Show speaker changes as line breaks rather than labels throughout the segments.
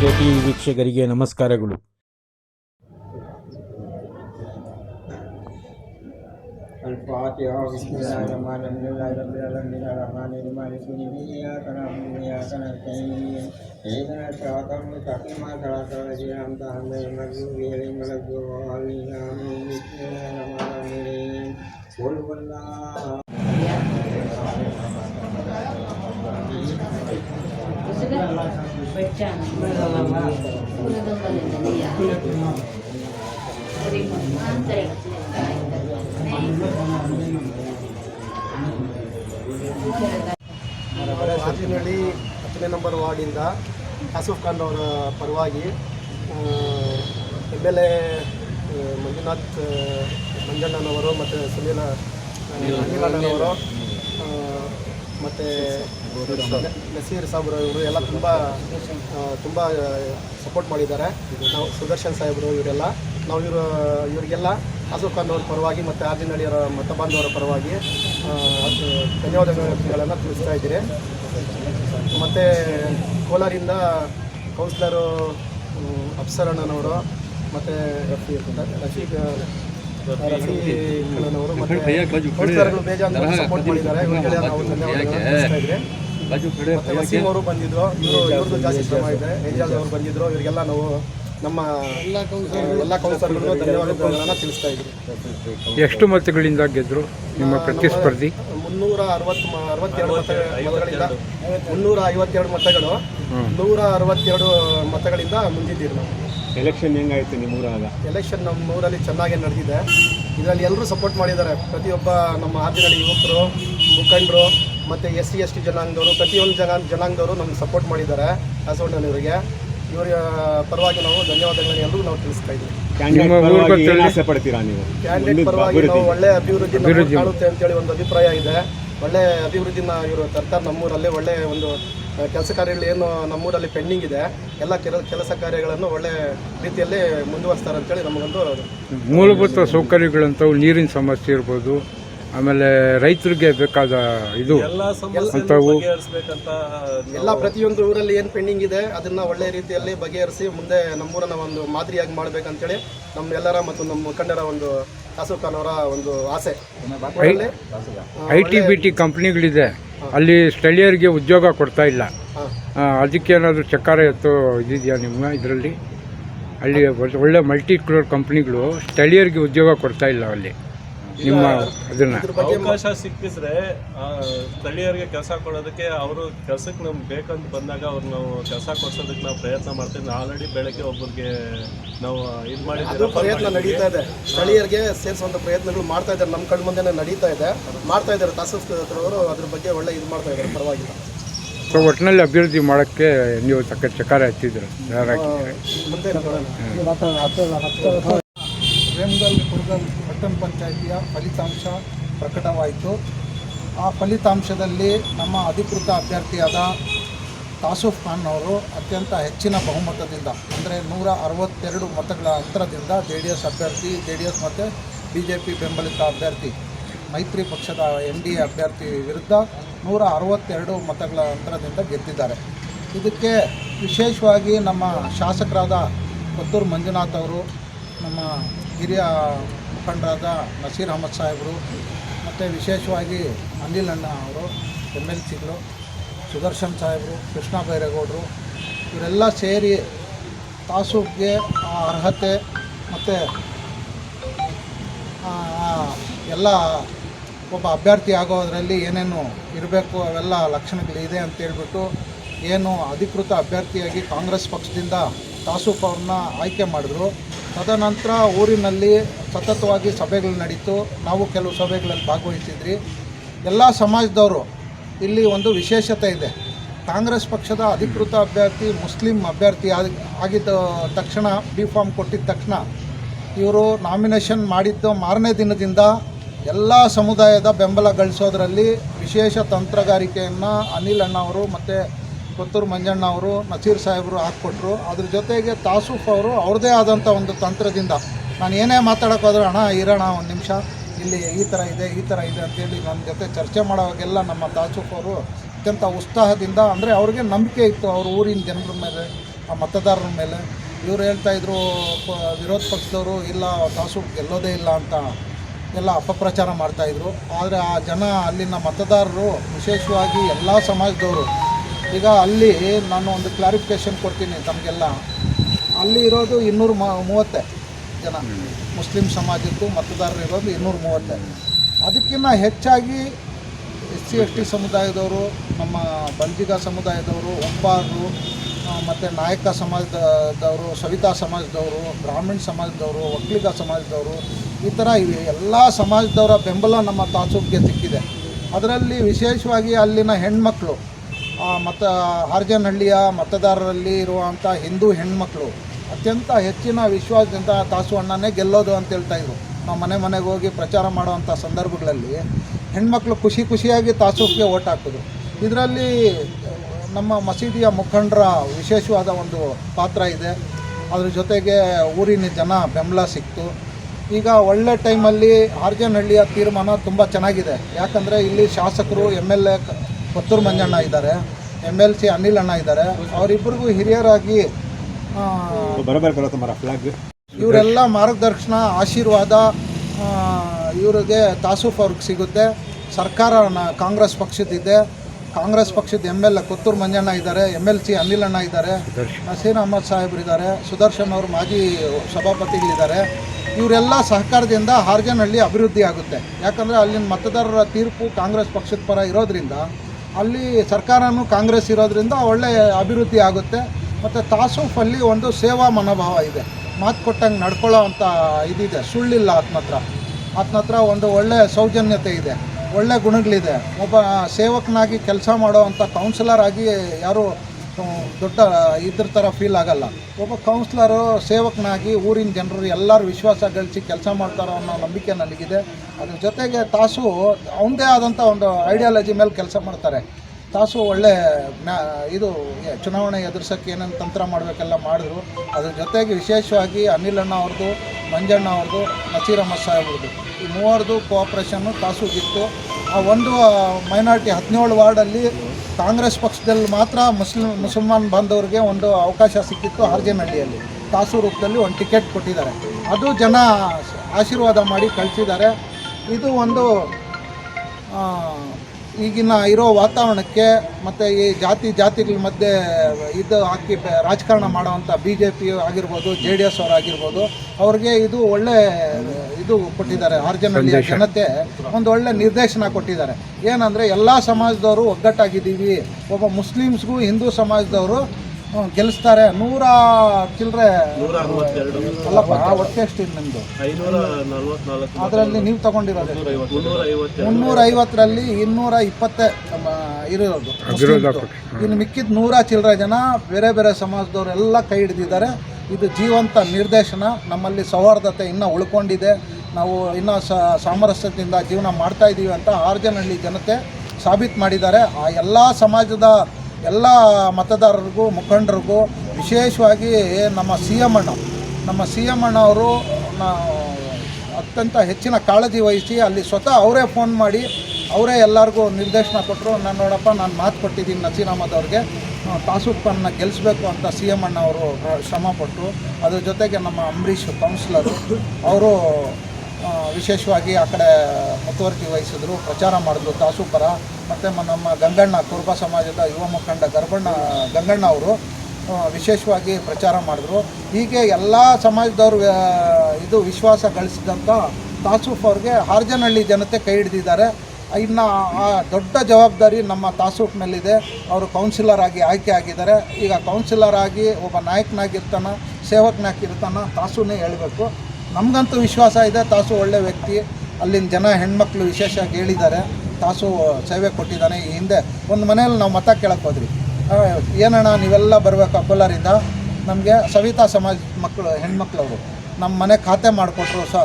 T ವೀಕ್ಷಕರಿಗೆ ನಮಸ್ಕಾರಗಳು
الفاتحة بسم الله الرحمن الرحيم لله رب العالمين الرحمن الرحيم مالك يوم الدين إياك نعبد وإياك نستعين اهدنا الصراط المستقيم صراط الذين أنعمت عليهم غير المغضوب عليهم ولا الضالين آمين بسم الله الرحمن الرحيم قل هو الله
ಹಾಜಿನಹಳ್ಳಿ ಹತ್ತನೇ ನಂಬರ್ ವಾರ್ಡಿಂದ ಆಸೂಫ್ ಖಾನ್ ಅವರ ಪರವಾಗಿ ಎಂ ಎಲ್ ಎ ಮಂಜುನಾಥ್ ಮಂಜಣ್ಣನವರು ಮತ್ತು ಸುನೀಲ ಅನಿಲಣ್ಣನವರು ಮತ್ತು ನಸೀರ್ ಸಾಬ್ರು ಇವರು ಎಲ್ಲ ತುಂಬ ತುಂಬ ಸಪೋರ್ಟ್ ಮಾಡಿದ್ದಾರೆ. ನಾವು ಸುದರ್ಶನ್ ಸಾಹೇಬರು ಇವರೆಲ್ಲ. ನಾವು ಇವರು ಇವರಿಗೆಲ್ಲ ಹಸು ಖಾನ್ ಅವ್ರ ಪರವಾಗಿ ಮತ್ತು ಹಾಜಿನಹಳ್ಳಿಯವರ ಮತ ಬಾಂಧವರ ಪರವಾಗಿ ಧನ್ಯವಾದಗಳನ್ನು ತಿಳಿಸ್ತಾ ಇದ್ದೀರಿ ಮತ್ತು ಕೋಲಾರಿಂದ ಕೌನ್ಸಿಲರು ಅಪ್ಸರಣ್ಣನವರು ಮತ್ತು ರಫೀಕ್ ರಫೀಕ್ ಅಣ್ಣನವರು ಮತ್ತು ಸಪೋರ್ಟ್ ಮಾಡಿದ್ದಾರೆ ಇವರಿಗೆಲ್ಲ ನಾವು ಮತ್ತು ವಸೀಂ ಅವರು ಬಂದಿದ್ರು ಇವರು ಇವ್ರದ್ದು ಜಾಸ್ತಿ ಶ್ರಮ ಇದೆ ಏಜಾಜ್ ಅವರು ಬಂದಿದ್ರು ಇವರಿಗೆಲ್ಲ ನಾವು ನಮ್ಮ ಎಲ್ಲ ಕೌನ್ಸರ್ಗಳು ಧನ್ಯವಾದಗಳನ್ನು ತಿಳಿಸ್ತಾ ಇದ್ದೀವಿ
ಎಷ್ಟು ಮತಗಳಿಂದ ಗೆದ್ರು ನಿಮ್ಮ ಪ್ರತಿಸ್ಪರ್ಧಿ?
ಮುನ್ನೂರ ಅರವತ್ತು ಅರವತ್ತೆರಡು ಮತ ಮತಗಳಿಂದ ಮುನ್ನೂರ ಐವತ್ತೆರಡು ಮತಗಳು. ನೂರ ಅರವತ್ತೆರಡು ಮತಗಳಿಂದ ಮುಂದಿದ್ದೀರಿ ನಾವು.
ಎಲೆಕ್ಷನ್ ಹೆಂಗಾಯ್ತು ನಿಮ್ಮೂರಾಗ?
ಎಲೆಕ್ಷನ್ ನಮ್ಮ ಊರಲ್ಲಿ ಚೆನ್ನಾಗೇ ನಡೆದಿದೆ. ಇದರಲ್ಲಿ ಎಲ್ಲರೂ ಸಪೋರ್ಟ್ ಮಾಡಿದ್ದಾರೆ. ಪ್ರತಿಯೊಬ್ಬ ನಮ್ಮ ಆದಿನಲ್ಲಿ ಯುವಕರು, ಮುಖಂಡರು, ಮತ್ತು ಎಸ್ ಸಿ ಎಸ್ ಟಿ ಜನಾಂಗದವರು, ಪ್ರತಿಯೊಂದು ಜನ ಜನಾಂಗದವರು ನಮ್ಗೆ ಸಪೋರ್ಟ್ ಮಾಡಿದ್ದಾರೆ. ಬಸವಣ್ಣನವರಿಗೆ ಇವರ ಪರವಾಗಿ ನಾವು ಧನ್ಯವಾದಗಳನ್ನು ಎಲ್ಲರೂ ನಾವು ತಿಳಿಸ್ತಾ ಇದ್ದೀವಿ.
ಆಸೆ ಪಡ್ತೀರಾ ನೀವು?
ಕ್ಯಾಂಡಿಡೇಟ್ ಪರವಾಗಿ ನಾವು ಒಳ್ಳೆ ಅಭಿವೃದ್ಧಿ. ಕಾಣುತ್ತೆ ಅಂತೇಳಿ ಒಂದು ಅಭಿಪ್ರಾಯ ಇದೆ. ಒಳ್ಳೆ ಅಭಿವೃದ್ಧಿನ ಇವರು ತರ್ತಾರೆ ನಮ್ಮೂರಲ್ಲಿ. ಒಳ್ಳೆ ಒಂದು ಕೆಲಸ ಕಾರ್ಯಗಳು ಏನು ನಮ್ಮೂರಲ್ಲಿ ಪೆಂಡಿಂಗ್ ಇದೆ. ಎಲ್ಲ ಕೆಲ ಕೆಲಸ ಕಾರ್ಯಗಳನ್ನು ಒಳ್ಳೆ ರೀತಿಯಲ್ಲಿ ಮುಂದುವರಿಸ್ತಾರೆ ಅಂತೇಳಿ ನಮಗೊಂದು
ಮೂಲಭೂತ ಸೌಕರ್ಯಗಳಂಥವು ನೀರಿನ ಸಮಸ್ಯೆ ಇರ್ಬೋದು ಆಮೇಲೆ ರೈತರಿಗೆ ಬೇಕಾದ ಇದು ಅಂಥವು.
ಎಲ್ಲ ಪ್ರತಿಯೊಂದು ಊರಲ್ಲಿ ಏನು ಪೆಂಡಿಂಗ್ ಇದೆ ಅದನ್ನ ಒಳ್ಳೆ ರೀತಿಯಲ್ಲಿ ಬಗೆಹರಿಸಿ ಮುಂದೆ ನಮ್ಮೂರನ್ನ ಒಂದು ಮಾದರಿಯಾಗಿ ಮಾಡಬೇಕಂತೇಳಿ ನಮ್ಮೆಲ್ಲರ ಮತ್ತು ನಮ್ಮ ಮುಖಂಡರ ಒಂದು ಅವರ ಒಂದು ಆಸೆ.
ಐ ಟಿ ಬಿ ಟಿ ಕಂಪ್ನಿಗಳಿದೆ ಅಲ್ಲಿ ಸ್ಥಳೀಯರಿಗೆ ಉದ್ಯೋಗ ಕೊಡ್ತಾ ಇಲ್ಲ. ಅದಕ್ಕೆ ಏನಾದರೂ ಚಕಾರ ಎತ್ತು ಇದೆಯಾ ಇದಿದೆಯಾ ನಿಮ್ಮ ಇದರಲ್ಲಿ? ಅಲ್ಲಿ ಒಳ್ಳೆ- ಒಳ್ಳೆ ಮಲ್ಟಿ ಕ್ರೋರ್ ಕಂಪ್ನಿಗಳು ಸ್ಥಳೀಯರಿಗೆ ಉದ್ಯೋಗ ಕೊಡ್ತಾ ಇಲ್ಲ ಅಲ್ಲಿ. ನಿಮ್ಮ ಅದನ್ನ
ಅವಕಾಶ ಸಿಕ್ಕಿದ್ರೆ ಆ, ಸ್ಥಳೀಯರಿಗೆ ಕೆಲಸ ಕೊಡೋದಕ್ಕೆ ಅವರು ಕೆಲಸಕ್ಕೆ ನಮ್ಗೆ ಬೇಕಂತ ಬಂದಾಗ ಅವ್ರು ನಾವು ಕೆಲಸ ಕೊಡ್ಸೋದಕ್ಕೆ ನಾವು ಪ್ರಯತ್ನ ಮಾಡ್ತೀವಿ. ಆಲ್ರೆಡಿ ಬೆಳಗ್ಗೆ ಒಬ್ಬರಿಗೆ ನಾವು ಇದು ಮಾಡಿದ್ದೀವಿ
ಪ್ರಯತ್ನ ನಡೀತಾ ಇದೆ. ಸ್ಥಳೀಯರಿಗೆ ಸೇರಿಸುವಂತ ಪ್ರಯತ್ನಗಳು ಮಾಡ್ತಾ ಇದ್ದಾರೆ. ನಮ್ಮ ಕಣ್ಣು ಮುಂದೆನೇ ನಡೀತಾ ಇದೆ. ಮಾಡ್ತಾ ಇದ್ದಾರೆ. ತಾಸೂಫ್ ಅವರು ಅದ್ರ ಬಗ್ಗೆ ಒಳ್ಳೆ ಇದು ಮಾಡ್ತಾ ಇದ್ದಾರೆ. ಪರವಾಗಿಲ್ಲ.
ಸೊ ಒಟ್ಟಿನಲ್ಲಿ ಅಭಿವೃದ್ಧಿ ಮಾಡೋಕ್ಕೆ ನೀವು ತಕ್ಕ ಚಕಾರ ಹಚ್ಚಿದ್ರು
ಮುಂದೆ
ಪಟ್ಟಣ ಪಂಚಾಯಿತಿಯ ಫಲಿತಾಂಶ ಪ್ರಕಟವಾಯಿತು. ಆ ಫಲಿತಾಂಶದಲ್ಲಿ ನಮ್ಮ ಅಧಿಕೃತ ಅಭ್ಯರ್ಥಿಯಾದ ತಾಸುಫ್ ಖಾನ್ ಅವರು ಅತ್ಯಂತ ಹೆಚ್ಚಿನ ಬಹುಮತದಿಂದ, ಅಂದರೆ ನೂರ ಅರವತ್ತೆರಡು ಮತಗಳ ಅಂತರದಿಂದ ಜೆ ಡಿ ಎಸ್ ಅಭ್ಯರ್ಥಿ ಜೆ ಡಿ ಎಸ್ ಮತ್ತು ಬಿ ಜೆ ಪಿ ಬೆಂಬಲಿತ ಅಭ್ಯರ್ಥಿ, ಮೈತ್ರಿ ಪಕ್ಷದ ಎನ್ ಡಿ ಎ ಅಭ್ಯರ್ಥಿ ವಿರುದ್ಧ ನೂರ ಅರವತ್ತೆರಡು ಮತಗಳ ಅಂತರದಿಂದ ಗೆದ್ದಿದ್ದಾರೆ. ಇದಕ್ಕೆ ವಿಶೇಷವಾಗಿ ನಮ್ಮ ಶಾಸಕರಾದ ಕೊತ್ತೂರು ಮಂಜುನಾಥ್ ಅವರು, ನಮ್ಮ ಹಿರಿಯ ಮುಖಂಡರಾದ ನಸೀರ್ ಅಹಮದ್ ಸಾಹೇಬರು ಮತ್ತು ವಿಶೇಷವಾಗಿ ಅನಿಲ್ ಅಣ್ಣ ಅವರು, ಎಂ ಎಲ್ ಸಿಗಳು, ಸುದರ್ಶನ್ ಸಾಹೇಬರು, ಕೃಷ್ಣ ಬೈರೇಗೌಡರು, ಇವರೆಲ್ಲ ಸೇರಿ ತಾಸೂಕ್ಗೆ ಆ ಅರ್ಹತೆ ಮತ್ತು ಎಲ್ಲ ಒಬ್ಬ ಅಭ್ಯರ್ಥಿ ಆಗೋದರಲ್ಲಿ ಏನೇನು ಇರಬೇಕು ಅವೆಲ್ಲ ಲಕ್ಷಣಗಳಿದೆ ಅಂತೇಳ್ಬಿಟ್ಟು ಏನು ಅಧಿಕೃತ ಅಭ್ಯರ್ಥಿಯಾಗಿ ಕಾಂಗ್ರೆಸ್ ಪಕ್ಷದಿಂದ ತಾಸೂಫ್ ಅವ್ರನ್ನ ಆಯ್ಕೆ ಮಾಡಿದ್ರು. ತದನಂತರ ಊರಿನಲ್ಲಿ ಸತತವಾಗಿ ಸಭೆಗಳು ನಡೀತು. ನಾವು ಕೆಲವು ಸಭೆಗಳಲ್ಲಿ ಭಾಗವಹಿಸಿದ್ರಿ. ಎಲ್ಲ ಸಮಾಜದವರು, ಇಲ್ಲಿ ಒಂದು ವಿಶೇಷತೆ ಇದೆ. ಕಾಂಗ್ರೆಸ್ ಪಕ್ಷದ ಅಧಿಕೃತ ಅಭ್ಯರ್ಥಿ, ಮುಸ್ಲಿಂ ಅಭ್ಯರ್ಥಿ ಆಗಿ, ಆಗಿದ್ದ ತಕ್ಷಣ ಬಿ ಫಾರ್ಮ್ ಕೊಟ್ಟಿದ್ದ ತಕ್ಷಣ, ಇವರು ನಾಮಿನೇಷನ್ ಮಾಡಿದ್ದ ಮಾರನೇ ದಿನದಿಂದ ಎಲ್ಲ ಸಮುದಾಯದ ಬೆಂಬಲ ಗಳಿಸೋದ್ರಲ್ಲಿ ವಿಶೇಷ ತಂತ್ರಗಾರಿಕೆಯನ್ನು ಅನಿಲ್ ಅಣ್ಣ ಅವರು ಮತ್ತು ಕೊತ್ತೂರು ಮಂಜಣ್ಣ ಅವರು, ನಸೀರ್ ಸಾಹೇಬರು ಹಾಕ್ಕೊಟ್ರು. ಅದ್ರ ಜೊತೆಗೆ ತಾಸೂಫ್ ಅವರು ಅವ್ರದ್ದೇ ಆದಂಥ ಒಂದು ತಂತ್ರದಿಂದ. ನಾನು ಏನೇ ಮಾತಾಡೋಕೆ ಹೋದ್ರೆ, ಅಣ್ಣ ಇರೋಣ ಒಂದು ನಿಮಿಷ. ಇಲ್ಲಿ ಈ ಥರ ಇದೆ, ಈ ಥರ ಇದೆ ಅಂತೇಳಿ ನನ್ನ ಜೊತೆ ಚರ್ಚೆ ಮಾಡೋವಾಗೆಲ್ಲ ನಮ್ಮ ತಾಸೂಫ್ ಅವರು ಅತ್ಯಂತ ಉತ್ಸಾಹದಿಂದ, ಅಂದರೆ ಅವ್ರಿಗೆ ನಂಬಿಕೆ ಇತ್ತು ಅವ್ರ ಊರಿನ ಜನರ ಮೇಲೆ, ಆ ಮತದಾರರ ಮೇಲೆ. ಇವರು ಹೇಳ್ತಾ ಇದ್ರು ವಿರೋಧ ಪಕ್ಷದವರು ಇಲ್ಲ, ತಾಸೂಫ್ ಗೆಲ್ಲೋದೇ ಇಲ್ಲ ಅಂತ ಎಲ್ಲ ಅಪಪ್ರಚಾರ ಮಾಡ್ತಾಯಿದ್ರು ಆದರೆ ಆ ಜನ ಅಲ್ಲಿನ ಮತದಾರರು ವಿಶೇಷವಾಗಿ ಎಲ್ಲ ಸಮಾಜದವರು ಈಗ ಅಲ್ಲಿ ನಾನು ಒಂದು ಕ್ಲಾರಿಫಿಕೇಷನ್ ಕೊಡ್ತೀನಿ ತಮಗೆಲ್ಲ. ಅಲ್ಲಿ ಇರೋದು ಇನ್ನೂರು ಮೂವತ್ತೇ ಜನ. ಮುಸ್ಲಿಂ ಸಮಾಜದ್ದು ಮತದಾರರು ಇರೋದು ಇನ್ನೂರು ಮೂವತ್ತೆ. ಅದಕ್ಕಿಂತ ಹೆಚ್ಚಾಗಿ ಎಸ್ ಸಿ, ಎಸ್ ಟಿ ಸಮುದಾಯದವರು, ನಮ್ಮ ಬಂಜಿಗ ಸಮುದಾಯದವರು ಒಪ್ಪಾರರು ಮತ್ತು ನಾಯಕ ಸಮಾಜದವರು, ಸವಿತಾ ಸಮಾಜದವರು, ಬ್ರಾಹ್ಮಣ ಸಮಾಜದವರು, ಒಕ್ಕಲಿಗ ಸಮಾಜದವರು, ಈ ಥರ ಇವೆ. ಎಲ್ಲ ಸಮಾಜದವರ ಬೆಂಬಲ ನಮ್ಮ ತಾಸೂಕಿಗೆ ಸಿಕ್ಕಿದೆ. ಅದರಲ್ಲಿ ವಿಶೇಷವಾಗಿ ಅಲ್ಲಿನ ಹೆಣ್ಮಕ್ಳು ಮತ್ತು ಹಾರ್ಜನಹಳ್ಳಿಯ ಮತದಾರರಲ್ಲಿ ಇರುವಂಥ ಹಿಂದೂ ಹೆಣ್ಮಕ್ಳು ಅತ್ಯಂತ ಹೆಚ್ಚಿನ ವಿಶ್ವಾಸದಿಂದ ತಾಸು ಅಣ್ಣನೇ ಗೆಲ್ಲೋದು ಅಂತ ಹೇಳ್ತಾ ಇದ್ರು. ನಾವು ಮನೆ ಮನೆಗೆ ಹೋಗಿ ಪ್ರಚಾರ ಮಾಡುವಂಥ ಸಂದರ್ಭಗಳಲ್ಲಿ ಹೆಣ್ಮಕ್ಳು ಖುಷಿ ಖುಷಿಯಾಗಿ ತಾಸೂಫ್ಗೆ ಓಟ್ ಹಾಕಿದ್ರು. ಇದರಲ್ಲಿ ನಮ್ಮ ಮಸೀದಿಯ ಮುಖಂಡರ ವಿಶೇಷವಾದ ಒಂದು ಪಾತ್ರ ಇದೆ. ಅದ್ರ ಜೊತೆಗೆ ಊರಿನ ಜನ ಬೆಂಬಲ ಸಿಕ್ತು. ಈಗ ಒಳ್ಳೆ ಟೈಮಲ್ಲಿ ಹಾರ್ಜನಹಳ್ಳಿಯ ತೀರ್ಮಾನ ತುಂಬ ಚೆನ್ನಾಗಿದೆ. ಯಾಕಂದರೆ ಇಲ್ಲಿ ಶಾಸಕರು M L A Kothur Manjanna ಇದ್ದಾರೆ. ಎಂ ಎಲ್ ಸಿ ಅನಿಲ್ ಅಣ್ಣ ಇದ್ದಾರೆ. ಅವರಿಬ್ಬರಿಗೂ ಹಿರಿಯರಾಗಿ ಇವರೆಲ್ಲ ಮಾರ್ಗದರ್ಶನ ಆಶೀರ್ವಾದ ಇವರಿಗೆ ತಾಸೂಫ್ ಅವ್ರಿಗೆ ಸಿಗುತ್ತೆ. ಸರ್ಕಾರ ಕಾಂಗ್ರೆಸ್ ಪಕ್ಷದಿದೆ ಕಾಂಗ್ರೆಸ್ ಪಕ್ಷದ M L A Kothur Manjanna ಇದ್ದಾರೆ. ಎಂ ಎಲ್ ಸಿ ಅನಿಲ್ ಅಣ್ಣ ಇದ್ದಾರೆ. ನಸೀರ್ ಅಹಮದ್ ಸಾಹೇಬ್ರು ಇದ್ದಾರೆ. ಸುದರ್ಶನ್ ಅವರು ಮಾಜಿ ಸಭಾಪತಿಗಳಿದ್ದಾರೆ. ಇವರೆಲ್ಲ ಸಹಕಾರದಿಂದ ಹಾರ್ಜನಹಳ್ಳಿ ಅಭಿವೃದ್ಧಿ ಆಗುತ್ತೆ. ಯಾಕಂದರೆ ಅಲ್ಲಿನ ಮತದಾರರ ತೀರ್ಪು ಕಾಂಗ್ರೆಸ್ ಪಕ್ಷದ ಪರ ಇರೋದ್ರಿಂದ ಅಲ್ಲಿ ಸರ್ಕಾರನೂ ಕಾಂಗ್ರೆಸ್ ಇರೋದ್ರಿಂದ ಒಳ್ಳೆಯ ಅಭಿವೃದ್ಧಿ ಆಗುತ್ತೆ. ಮತ್ತು ತಾಸೂಫಲ್ಲಿ ಒಂದು ಸೇವಾ ಮನೋಭಾವ ಇದೆ. ಮಾತು ಕೊಟ್ಟಂಗೆ ನಡ್ಕೊಳ್ಳೋ ಅಂಥ ಇದಿದೆ. ಸುಳ್ಳಿಲ್ಲ ಆತನ ಹತ್ರ ಆತನ ಹತ್ರ ಒಂದು ಒಳ್ಳೆಯ ಸೌಜನ್ಯತೆ ಇದೆ. ಒಳ್ಳೆ ಗುಣಗಳಿದೆ. ಒಬ್ಬ ಸೇವಕನಾಗಿ ಕೆಲಸ ಮಾಡೋ ಅಂಥ ಕೌನ್ಸಿಲರ್ ಆಗಿ ಯಾರು ದೊಡ್ಡ ಇದ್ರ ಥರ ಫೀಲ್ ಆಗಲ್ಲ. ಒಬ್ಬ ಕೌನ್ಸ್ಲರು ಸೇವಕನಾಗಿ ಊರಿನ ಜನರು ಎಲ್ಲರೂ ವಿಶ್ವಾಸ ಗಳಿಸಿ ಕೆಲಸ ಮಾಡ್ತಾರೋ ಅನ್ನೋ ನಂಬಿಕೆ ನನಗಿದೆ. ಅದ್ರ ಜೊತೆಗೆ ತಾಸು ಅವನದೇ ಆದಂಥ ಒಂದು ಐಡಿಯಾಲಜಿ ಮೇಲೆ ಕೆಲಸ ಮಾಡ್ತಾರೆ. ತಾಸು ಒಳ್ಳೆ ಮ್ಯಾ, ಇದು ಚುನಾವಣೆ ಎದುರ್ಸೋಕ್ಕೆ ಏನೇನು ತಂತ್ರ ಮಾಡಬೇಕೆಲ್ಲ ಮಾಡಿದ್ರು. ಅದ್ರ ಜೊತೆಗೆ ವಿಶೇಷವಾಗಿ ಅನಿಲ್ ಅಣ್ಣ ಅವ್ರದ್ದು ಮಂಜಣ್ಣ ಅವ್ರದ್ದು ನಸೀರಮ್ಮ ಸಾಹೇಬ್ರದ್ದು ಈ ಮೂವರದು ಕೋಆಪ್ರೇಷನ್ನು ತಾಸು ಗಿತ್ತು ಆ ಒಂದು ಮೈನಾರಿಟಿ ಹದಿನೇಳು ವಾರ್ಡಲ್ಲಿ ಕಾಂಗ್ರೆಸ್ ಪಕ್ಷದಲ್ಲಿ ಮಾತ್ರ ಮುಸ್ಲಿಂ, ಮುಸಲ್ಮಾನ್ ಬಾಂಧವರಿಗೆ ಒಂದು ಅವಕಾಶ ಸಿಕ್ಕಿತ್ತು ಹಾರ್ಜನಹಳ್ಳಿಯಲ್ಲಿ ತಾಸು ರೂಪದಲ್ಲಿ ಒಂದು ಟಿಕೆಟ್ ಕೊಟ್ಟಿದ್ದಾರೆ. ಅದು ಜನ ಆಶೀರ್ವಾದ ಮಾಡಿ ಕಳಿಸಿದ್ದಾರೆ. ಇದು ಒಂದು ಈಗಿನ ಇರೋ ವಾತಾವರಣಕ್ಕೆ ಮತ್ತು ಈ ಜಾತಿ ಜಾತಿಗಳ ಮಧ್ಯೆ ಇದು ಹಾಕಿ ರಾಜಕಾರಣ ಮಾಡೋವಂಥ ಬಿ ಜೆ ಪಿ ಆಗಿರ್ಬೋದು ಜೆ ಡಿ ಎಸ್ ಅವರಾಗಿರ್ಬೋದು ಅವ್ರಿಗೆ ಇದು ಒಳ್ಳೆ ಇದು ಕೊಟ್ಟಿದ್ದಾರೆ. ಆರ್ಜನಹಳ್ಳಿಯ ಜನತೆ ಒಂದು ಒಳ್ಳೆ ನಿರ್ದೇಶನ ಕೊಟ್ಟಿದ್ದಾರೆ. ಏನಂದರೆ ಎಲ್ಲ ಸಮಾಜದವರು ಒಗ್ಗಟ್ಟಾಗಿದ್ದೀವಿ. ಒಬ್ಬ ಮುಸ್ಲಿಮ್ಸ್ಗೂ ಹಿಂದೂ ಸಮಾಜದವರು ಗೆಲ್ಲಿಸ್ತಾರೆ ನೂರ ಚಿಲ್ಲರೆ ಅಲ್ಲಪ್ಪ ಒಟ್ಟು ಎಷ್ಟು ನಿಮ್ಮದು
ಐನೂರ ನಲ್ವತ್ನಾಲ್ಕು
ಅದರಲ್ಲಿ ನೀವು ತಗೊಂಡಿರೋದು.
ಮುನ್ನೂರ
ಐವತ್ತರಲ್ಲಿ ಇನ್ನೂರ ಇಪ್ಪತ್ತೇ ಇರೋದು. ಇನ್ನು ಮಿಕ್ಕಿದ ನೂರ ಚಿಲ್ಲರೆ ಜನ ಬೇರೆ ಬೇರೆ ಸಮಾಜದವರೆಲ್ಲ ಕೈ ಹಿಡಿದಿದ್ದಾರೆ. ಇದು ಜೀವಂತ ನಿರ್ದೇಶನ. ನಮ್ಮಲ್ಲಿ ಸೌಹಾರ್ದತೆ ಇನ್ನೂ ಉಳ್ಕೊಂಡಿದೆ. ನಾವು ಇನ್ನೂ ಸ ಸಾಮರಸ್ಯದಿಂದ ಜೀವನ ಮಾಡ್ತಾ ಇದ್ದೀವಿ ಅಂತ ಹಾರ್ಜನಹಳ್ಳಿ ಜನತೆ ಸಾಬೀತು ಮಾಡಿದ್ದಾರೆ. ಆ ಎಲ್ಲ ಸಮಾಜದ ಎಲ್ಲ ಮತದಾರರಿಗೂ, ಮುಖಂಡರಿಗೂ ವಿಶೇಷವಾಗಿ ನಮ್ಮ ಸಿ ಎಂ ಅಣ್ಣ. ನಮ್ಮ ಸಿ ಎಂ ಅಣ್ಣ ಅವರು ಅತ್ಯಂತ ಹೆಚ್ಚಿನ ಕಾಳಜಿ ವಹಿಸಿ ಅಲ್ಲಿ ಸ್ವತಃ ಅವರೇ ಫೋನ್ ಮಾಡಿ ಅವರೇ ಎಲ್ಲರಿಗೂ ನಿರ್ದೇಶನ ಕೊಟ್ಟರು. ನಾನು ನೋಡಪ್ಪ, ನಾನು ಮಾತು ಕೊಟ್ಟಿದ್ದೀನಿ ನಸೀರ್ ಅಹಮದ್ ಅವ್ರಿಗೆ ತಾಸೂಕನ್ನು ಗೆಲ್ಲಿಸ್ಬೇಕು ಅಂತ ಸಿ ಎಂ ಅಣ್ಣ ಅವರು ಶ್ರಮಪಟ್ಟರು ಅದ್ರ ಜೊತೆಗೆ ನಮ್ಮ ಅಂಬರೀಷ್ ಕೌನ್ಸಿಲರು ಅವರು ವಿಶೇಷವಾಗಿ ಆ ಕಡೆ ಮುತುವರ್ಜಿ ವಹಿಸಿದ್ರು, ಪ್ರಚಾರ ಮಾಡಿದ್ರು ತಾಸು ಪರ. ಮತ್ತು ನಮ್ಮ ಗಂಗಣ್ಣ, ಕುರುಬ ಸಮಾಜದ ಯುವ ಮುಖಂಡ ಗರ್ಬಣ್ಣ ಗಂಗಣ್ಣ ಅವರು ವಿಶೇಷವಾಗಿ ಪ್ರಚಾರ ಮಾಡಿದ್ರು. ಹೀಗೆ ಎಲ್ಲ ಸಮಾಜದವರು ಇದು ವಿಶ್ವಾಸ ಗಳಿಸಿದಂಥ ತಾಸೂಫ್ ಅವ್ರಿಗೆ ಹಾರ್ಜನಹಳ್ಳಿ ಜನತೆ ಕೈ ಹಿಡಿದಿದ್ದಾರೆ. ಇನ್ನು ಆ ದೊಡ್ಡ ಜವಾಬ್ದಾರಿ ನಮ್ಮ ತಾಸೂಫ್ ಮೇಲಿದೆ. ಅವರು ಕೌನ್ಸಿಲರ್ ಆಗಿ ಆಯ್ಕೆ ಆಗಿದ್ದಾರೆ. ಈಗ ಕೌನ್ಸಿಲರ್ ಆಗಿ ಒಬ್ಬ ನಾಯಕನಾಗಿರ್ತಾನ, ಸೇವಕನಾಗಿರ್ತಾನ ತಾಸುನೇ ಹೇಳಬೇಕು. ನಮಗಂತೂ ವಿಶ್ವಾಸ ಇದೆ. ತಾಸು ಒಳ್ಳೆ ವ್ಯಕ್ತಿ. ಅಲ್ಲಿನ ಜನ ಹೆಣ್ಮಕ್ಳು ವಿಶೇಷವಾಗಿ ಹೇಳಿದ್ದಾರೆ. ತಾಸು ಸೇವೆ ಕೊಟ್ಟಿದ್ದಾನೆ. ಈ ಹಿಂದೆ ಒಂದು ಮನೆಯಲ್ಲಿ ನಾವು ಮತ ಕೇಳಕ್ಕೆ ಹೋದ್ರಿ ಏನಣ್ಣ, ನೀವೆಲ್ಲ ಬರಬೇಕು ಕೋಲಾರಿಂದ ನಮಗೆ ಸವಿತಾ ಸಮಾಜ ಮಕ್ಕಳು ಹೆಣ್ಮಕ್ಳವರು. ನಮ್ಮ ಮನೆ ಖಾತೆ ಮಾಡಿಕೊಟ್ರು ಸ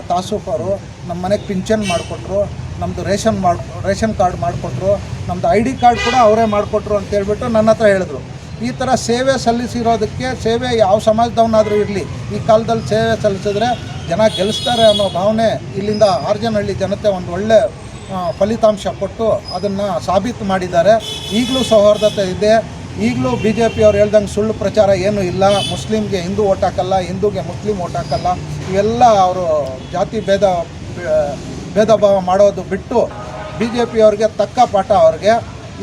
ಅವರು. ನಮ್ಮ ಮನೆಗೆ ಪಿಂಚನ್ ಮಾಡಿಕೊಟ್ರು. ನಮ್ಮದು ರೇಷನ್ ಮಾಡಿ, ರೇಷನ್ ಕಾರ್ಡ್ ಮಾಡಿಕೊಟ್ರು. ನಮ್ಮದು ಐ ಡಿ ಕಾರ್ಡ್ ಕೂಡ ಅವರೇ ಮಾಡಿಕೊಟ್ರು ಅಂತ ಹೇಳ್ಬಿಟ್ಟು ನನ್ನ ಹತ್ರ ಹೇಳಿದ್ರು. ಈ ಥರ ಸೇವೆ ಸಲ್ಲಿಸಿರೋದಕ್ಕೆ ಸೇವೆ ಯಾವ ಸಮಾಜದವನಾದರೂ ಇರಲಿ. ಈ ಕಾಲದಲ್ಲಿ ಸೇವೆ ಸಲ್ಲಿಸಿದ್ರೆ ಜನ ಗೆಲ್ಲಿಸ್ತಾರೆ ಅನ್ನೋ ಭಾವನೆ ಇಲ್ಲಿಂದ ಆರ್ಜನಹಳ್ಳಿ ಜನತೆ ಒಂದು ಒಳ್ಳೆ ಫಲಿತಾಂಶ ಕೊಟ್ಟು ಅದನ್ನು ಸಾಬೀತು ಮಾಡಿದ್ದಾರೆ. ಈಗಲೂ ಸೌಹಾರ್ದತೆ ಇದೆ. ಈಗಲೂ ಬಿ ಜೆ ಪಿ ಅವ್ರು ಹೇಳ್ದಂಗೆ ಸುಳ್ಳು ಪ್ರಚಾರ ಏನೂ ಇಲ್ಲ. ಮುಸ್ಲಿಮ್ಗೆ ಹಿಂದೂ ಓಟ್ ಹಾಕಲ್ಲ, ಹಿಂದೂಗೆ ಮುಸ್ಲಿಂ ಓಟ್ ಹಾಕಲ್ಲ, ಇವೆಲ್ಲ ಅವರು ಜಾತಿ ಭೇದ ಭೇದ ಭಾವ ಮಾಡೋದು ಬಿಟ್ಟು ಬಿ ಜೆ ಪಿಯವ್ರಿಗೆ ತಕ್ಕ ಪಾಠ ಅವ್ರಿಗೆ.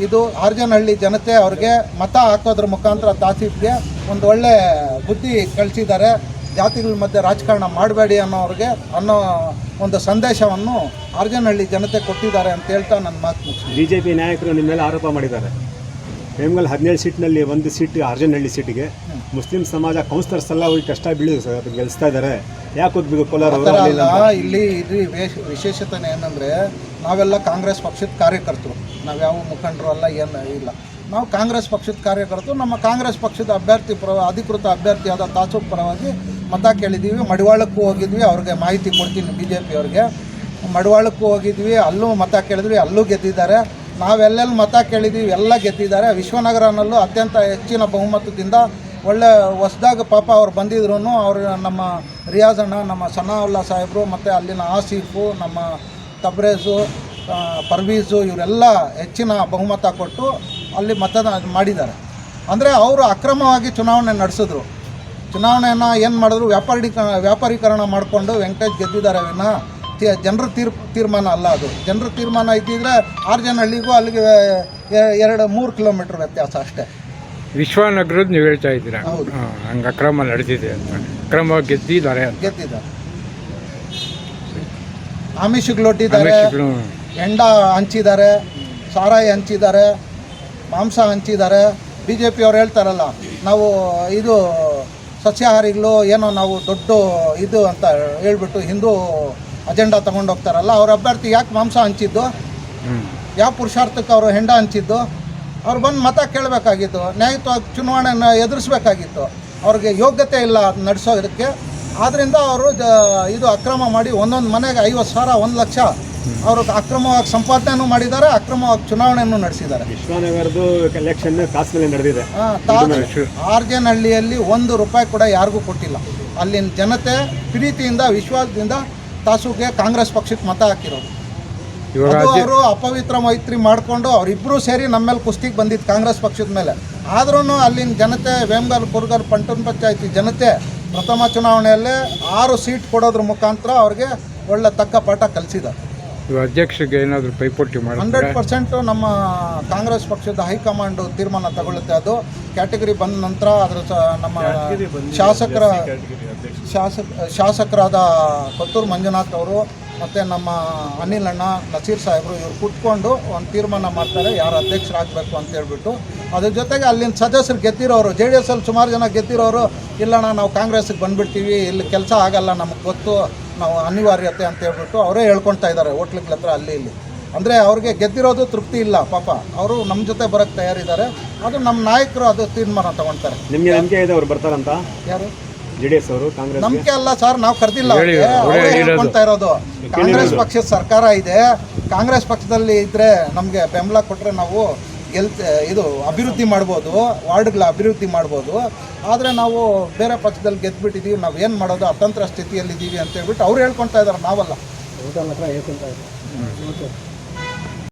ಇದು ಆರ್ಜನಹಳ್ಳಿ ಜನತೆ ಅವ್ರಿಗೆ ಮತ ಹಾಕೋದ್ರ ಮುಖಾಂತರ ತಾಸೀಫ್ಗೆ ಒಂದು ಒಳ್ಳೆ ಬುದ್ಧಿ ಕಳಿಸಿದ್ದಾರೆ. ಜಾತಿಗಳ ಮಧ್ಯೆ ರಾಜಕಾರಣ ಮಾಡಬೇಡಿ ಅನ್ನೋರಿಗೆ ಅನ್ನೋ ಒಂದು ಸಂದೇಶವನ್ನು ಅರ್ಜನಹಳ್ಳಿ ಜನತೆ ಕೊಟ್ಟಿದ್ದಾರೆ ಅಂತ ಹೇಳ್ತಾ ನನ್ನ ಮಾತು ಮುಗಿಸ್ತೀನಿ.
ಬಿ ಜೆ ಪಿ ನಾಯಕರು ನಿಮ್ಮ ಮೇಲೆ ಆರೋಪ ಮಾಡಿದ್ದಾರೆ. ವೇಮಗಲ್ ಹದಿನೇಳು ಸೀಟ್ನಲ್ಲಿ ಒಂದು ಸೀಟ್ ಅರ್ಜನಹಳ್ಳಿ ಸೀಟಿಗೆ. ಮುಸ್ಲಿಂ ಸಮಾಜ ಕೌನ್ಸಿಲರ್ಸ್ ಎಲ್ಲ ಹೋಗಿ ಕಷ್ಟ ಬೀಳಿ ಗೆಲ್ಲಿಸ್ತಾ ಇದ್ದಾರೆ. ಯಾಕೆ ಹೋಗ್ಬೇಕು ಕೋಲಾರ
ಇಲ್ಲಿ ಇಲ್ಲಿ ಇದು ವಿಶೇಷತೆ ಏನಂದರೆ ನಾವೆಲ್ಲ ಕಾಂಗ್ರೆಸ್ ಪಕ್ಷದ ಕಾರ್ಯಕರ್ತರು. ನಾವು ಯಾವ ಮುಖಂಡರು ಅಲ್ಲ ಏನು ಇಲ್ಲ. ನಾವು ಕಾಂಗ್ರೆಸ್ ಪಕ್ಷದ ಕಾರ್ಯಕರ್ತರು ನಮ್ಮ ಕಾಂಗ್ರೆಸ್ ಪಕ್ಷದ ಅಭ್ಯರ್ಥಿ ಪರ ಅಧಿಕೃತ ಅಭ್ಯರ್ಥಿಯಾದ ತಾಸೂಕ್ ಪರವಾಗಿ ಮತ ಕೇಳಿದ್ದೀವಿ ಮಡಿವಾಳಕ್ಕೂ ಹೋಗಿದ್ವಿ, ಅವ್ರಿಗೆ ಮಾಹಿತಿ ಕೊಡ್ತೀನಿ ಬಿ ಜೆ ಪಿಯವ್ರಿಗೆ ಮಡಿವಾಳಕ್ಕೂ ಹೋಗಿದ್ವಿ, ಅಲ್ಲೂ ಮತ ಕೇಳಿದ್ವಿ, ಅಲ್ಲೂ ಗೆದ್ದಿದ್ದಾರೆ. ನಾವೆಲ್ಲೆಲ್ಲಿ ಮತ ಕೇಳಿದ್ದೀವಿ ಎಲ್ಲ ಗೆದ್ದಿದ್ದಾರೆ. ವಿಶ್ವನಗರನಲ್ಲೂ ಅತ್ಯಂತ ಹೆಚ್ಚಿನ ಬಹುಮತದಿಂದ ಒಳ್ಳೆ, ಹೊಸ್ದಾಗ ಪಾಪ ಅವ್ರು ಬಂದಿದ್ರು ಅವರು ನಮ್ಮ ರಿಯಾಜ್ ಅಣ್ಣ, ನಮ್ಮ ಸನಾವುಲ್ಲಾ ಸಾಹೇಬರು, ಮತ್ತು ಅಲ್ಲಿನ ಆಸೀಫು, ನಮ್ಮ ತಬ್ರೇಜು ಪರ್ವೀಸು ಇವರೆಲ್ಲ ಹೆಚ್ಚಿನ ಬಹುಮತ ಕೊಟ್ಟು ಅಲ್ಲಿ ಮತದಾನ ಮಾಡಿದ್ದಾರೆ. ಅಂದರೆ ಅವರು ಅಕ್ರಮವಾಗಿ ಚುನಾವಣೆ ನಡೆಸಿದ್ರು. ಚುನಾವಣೆಯನ್ನು ಏನು ಮಾಡಿದ್ರು? ವ್ಯಾಪಾರೀಕರಣ ವ್ಯಾಪಾರೀಕರಣ ಮಾಡಿಕೊಂಡು ವೆಂಕಟೇಶ್ ಗೆದ್ದಿದ್ದಾರೆ ವಿನ ಜನರ ತೀರ್ ತೀರ್ಮಾನ ಅಲ್ಲ ಅದು. ಜನರ ತೀರ್ಮಾನ ಇದ್ದಿದ್ರೆ ಆರು ಜನ ಹಳ್ಳಿಗೂ ಅಲ್ಲಿಗೆ ಎರಡು ಮೂರು ಕಿಲೋಮೀಟ್ರ್ ವ್ಯತ್ಯಾಸ ಅಷ್ಟೇ.
ವಿಶ್ವನಗರದ ನೀವು ಹೇಳ್ತಾ ಇದ್ದೀರಾ?
ಹೌದು.
ಹಂಗೆ ಅಕ್ರಮ ನಡೆದಿದೆ ಅಂತ. ಅಕ್ರಮವಾಗಿ ಗೆದ್ದಿದ್ದಾರೆ
ಗೆದ್ದಿದ್ದಾರೆ.
ಲೋಟಿದ್ದಾರೆ
ಹೆಂಡ ಹಂಚಿದ್ದಾರೆ. ಸಾರಾಯಿ ಹಂಚಿದ್ದಾರೆ. ಮಾಂಸ ಹಂಚಿದ್ದಾರೆ. ಬಿ ಜೆ ಪಿ ಅವ್ರು ಹೇಳ್ತಾರಲ್ಲ ನಾವು ಇದು ಸಸ್ಯಾಹಾರಿಗಳು ಏನೋ ನಾವು ದೊಡ್ಡ ಇದು ಅಂತ ಹೇಳ್ಬಿಟ್ಟು ಹಿಂದೂ ಅಜೆಂಡಾ ತಗೊಂಡು ಹೋಗ್ತಾರಲ್ಲ ಅವ್ರ ಅಭ್ಯರ್ಥಿ ಯಾಕೆ ಮಾಂಸ ಹಂಚಿದ್ದು? ಯಾವ ಪುರುಷಾರ್ಥಕ್ಕೆ ಅವರು ಹೆಂಡ ಹಂಚಿದ್ದು? ಅವ್ರು ಬಂದು ಮತ ಕೇಳಬೇಕಾಗಿತ್ತು ನ್ಯಾಯಯುತವಾಗಿ ಚುನಾವಣೆಯನ್ನು ಎದುರಿಸಬೇಕಾಗಿತ್ತು ಅವ್ರಿಗೆ ಯೋಗ್ಯತೆ ಇಲ್ಲ ನಡೆಸೋದಕ್ಕೆ. ಆದ್ದರಿಂದ ಅವರು ಜ ಇದು ಅಕ್ರಮ ಮಾಡಿ ಒಂದೊಂದು ಮನೆಗೆ ಐವತ್ತು ಸಾವಿರ ಒಂದು ಲಕ್ಷ ಅವರು ಅಕ್ರಮವಾಗಿ ಸಂಪಾದನೆಯನ್ನು ಮಾಡಿದ್ದಾರೆ ಅಕ್ರಮವಾಗಿ ಚುನಾವಣೆಯನ್ನು ನಡೆಸಿದ್ದಾರೆ.
ಆರ್ ಎಲೆಕ್ಷನ್
ಹಳ್ಳಿಯಲ್ಲಿ ಒಂದು ರೂಪಾಯಿ ಕೂಡ ಯಾರಿಗೂ ಕೊಟ್ಟಿಲ್ಲ. ಅಲ್ಲಿನ ಜನತೆ ಪ್ರೀತಿಯಿಂದ ವಿಶ್ವಾಸದಿಂದ ತಾಸುಗೆ ಕಾಂಗ್ರೆಸ್ ಪಕ್ಷಕ್ಕೆ ಮತ ಹಾಕಿರೋದು. ಅವರು ಅಪವಿತ್ರ ಮೈತ್ರಿ ಮಾಡಿಕೊಂಡು ಅವರಿಬ್ಬರು ಸೇರಿ ನಮ್ಮ ಮೇಲೆ ಕುಸ್ತಿಗೆ ಬಂದಿದ್ದು ಕಾಂಗ್ರೆಸ್ ಪಕ್ಷದ ಮೇಲೆ. ಆದ್ರೂ ಅಲ್ಲಿನ ಜನತೆ ವೇಮಗಲ್ ಕುರ್ಗಲ್ ಪಂಟನ್ ಪಂಚಾಯತಿ ಜನತೆ ಪ್ರಥಮ ಚುನಾವಣೆಯಲ್ಲೇ ಆರು ಸೀಟ್ ಕೊಡೋದ್ರ ಮುಖಾಂತರ ಅವ್ರಿಗೆ ಒಳ್ಳೆ ತಕ್ಕ ಪಾಠ ಕಲಿಸಿದ್ದಾರೆ.
ಇವಾಗ ಅಧ್ಯಕ್ಷರಿಗೆ ಏನಾದರೂ ಪೈಪೋಟಿ
ಹಂಡ್ರೆಡ್
ಮಾಡ್ತಾರೆ
ಪರ್ಸೆಂಟು ನಮ್ಮ ಕಾಂಗ್ರೆಸ್ ಪಕ್ಷದ ಹೈಕಮಾಂಡ್ ತೀರ್ಮಾನ ತಗೊಳ್ಳುತ್ತೆ. ಅದು ಕ್ಯಾಟಗರಿ ಬಂದ ನಂತರ ಅದರ ಸ- ನಮ್ಮ ಶಾಸಕರ ಶಾಸಕ ಶಾಸಕರಾದ ಕೊತ್ತೂರು ಮಂಜುನಾಥ್ ಅವರು ಮತ್ತು ನಮ್ಮ ಅನಿಲ್ ಅಣ್ಣ ನಸೀರ್ ಸಾಹೇಬರು ಇವರು ಕುತ್ಕೊಂಡು ಒಂದು ತೀರ್ಮಾನ ಮಾಡ್ತಾರೆ. ಯಾರು ಅಧ್ಯಕ್ಷರಾಗಬೇಕು ಅಂತ ಹೇಳ್ಬಿಟ್ಟು. ಅದ್ರ ಜೊತೆಗೆ ಅಲ್ಲಿನ ಸದಸ್ಯರು ಗೆದ್ದಿರೋರು ಜೆ ಡಿ ಎಸ್ ಅಲ್ಲಿ ಸುಮಾರು ಜನ ಗೆದ್ದಿರೋರು ಇಲ್ಲಣ್ಣ ನಾವು ಕಾಂಗ್ರೆಸ್ಗೆ ಬಂದುಬಿಡ್ತೀವಿ ಇಲ್ಲಿ ಕೆಲಸ ಆಗಲ್ಲ ನಮಗೆ ಗೊತ್ತು. ನಾವು ಅನಿವಾರ್ಯತೆ ಅಂತ ಹೇಳ್ಬಿಟ್ಟು ಅವರೇ ಹೇಳ್ಕೊಳ್ತಾ ಇದ್ದಾರೆ ಹೋಟ್ಲಿಗಳ ಹತ್ರ ಅಲ್ಲಿ ಇಲ್ಲಿ. ಅಂದರೆ ಅವ್ರಿಗೆ ಗೆದ್ದಿರೋದು ತೃಪ್ತಿ ಇಲ್ಲ ಪಾಪ. ಅವರು ನಮ್ಮ ಜೊತೆ ಬರೋಕ್ಕೆ ತಯಾರಿದ್ದಾರೆ. ಅದು ನಮ್ಮ ನಾಯಕರು ಅದು ತೀರ್ಮಾನ ತಗೊಳ್ತಾರೆ
ನಿಮಗೆ ನಂಬಿಕೆ ಇದೆ ಅವ್ರು ಬರ್ತಾರಂತ?
ಯಾರು?
ಜೆ ಡಿ ಎಸ್ ಅವರು ಕಾಂಗ್ರೆಸ್
ನಂಬಿಕೆ ಅಲ್ಲ ಸರ್ ನಾವು ಕರೆದಿಲ್ಲ.
ಹೇಳಿ, ಅವರೇ
ಅವರೇ
ಹೇಳಿರೋದು.
ಹೇಳ್ಕೊಂತ ಇರೋದು. ಕಾಂಗ್ರೆಸ್ ಪಕ್ಷದ ಸರ್ಕಾರ ಇದೆ. ಕಾಂಗ್ರೆಸ್ ಪಕ್ಷದಲ್ಲಿ ಇದ್ರೆ ನಮಗೆ ಬೆಂಬಲ ಕೊಟ್ಟರೆ ನಾವು ಗೆಲ್ತ ಇದು ಅಭಿವೃದ್ಧಿ ಮಾಡ್ಬೋದು ವಾರ್ಡ್ಗಳ ಅಭಿವೃದ್ಧಿ ಮಾಡ್ಬೋದು. ಆದರೆ ನಾವು ಬೇರೆ ಪಕ್ಷದಲ್ಲಿ ಗೆದ್ಬಿಟ್ಟಿದ್ದೀವಿ ನಾವು ಏನು ಮಾಡೋದು ಅತಂತ್ರ ಸ್ಥಿತಿಯಲ್ಲಿದ್ದೀವಿ ಅಂತ ಹೇಳ್ಬಿಟ್ಟು ಅವ್ರು ಹೇಳ್ಕೊತಾ ಇದ್ದಾರೆ. ನಾವಲ್ಲ